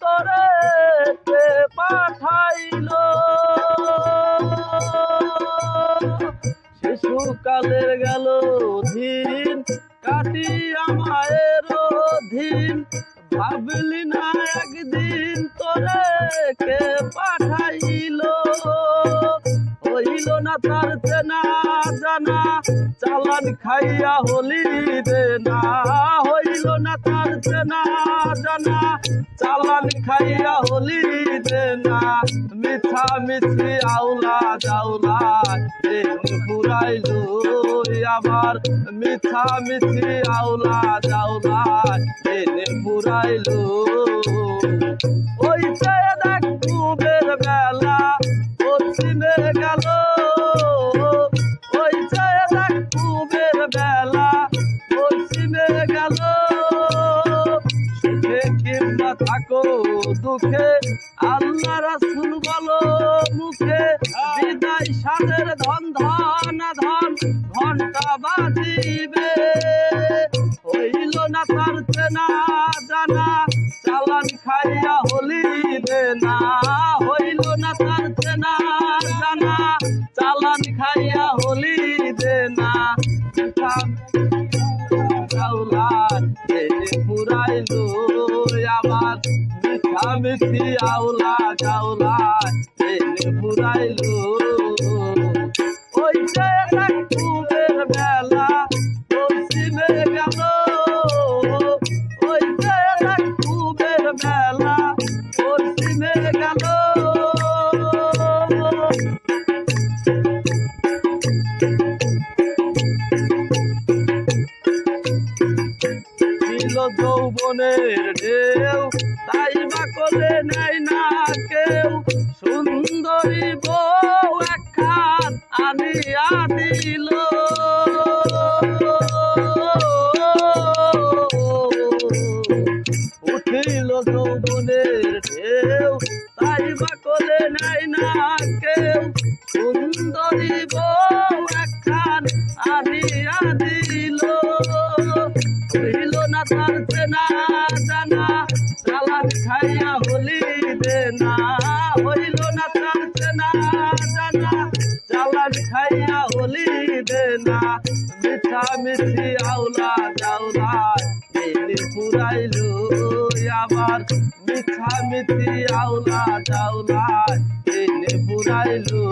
তোরে কে পাঠাইলো? শিশুকালের গেল দিন কাটিয়া মায়ের দিন ভাবলি না একদিন তোরে কে পাঠাইলো? হইল না তার চেনা চালান খাইয়া হলি দে না, হইল না তার চেনা জানা। চালান খাইয়া হলি দে না মিঠা মিছি আউলা জাউলা দিন পুরাইলো আবার মিঠা মিছি আউলা জাউলা দিন পুরাইলো ওই থাকো দুঃখে। আল্লাহ রাসুল বলো মুখে। বিদায় সাদের ধন ধন ধন ঘণ্টা বাজিবে। হইল না তার চেনা জানা, চালান খাইয়া হলি দে না। হইল না তার চেনা জানা, চালান খাইয়া হলি পুরাইলো আমার মিঠা মিঠি আউলা চাউলা পুরাইলো ওই কুবের বেলা পশ্চিমে গেল। ওই কুবের বেলা ছিল যৌবনের ঢেউ। তাই বা করে নেয় না কেউ। সুন্দরী বউ একখান আনিয়া দিল। উঠিল যৌবনের ঢেউ। তাই বা করে নেয় না কেউ। হইল না জানা চালান খাইয়া হলি দে না, হইল না তার চেনা জানা চালান খাইয়া হলি দে না। মিঠা মিঠি আউলা জাউলা দিল পুরাইলো আবার। মিঠা মিঠি আউলা জাউলা দিল পুরাইলো।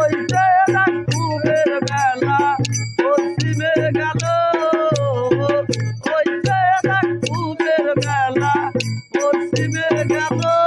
ওই যে রাত বেলা ওই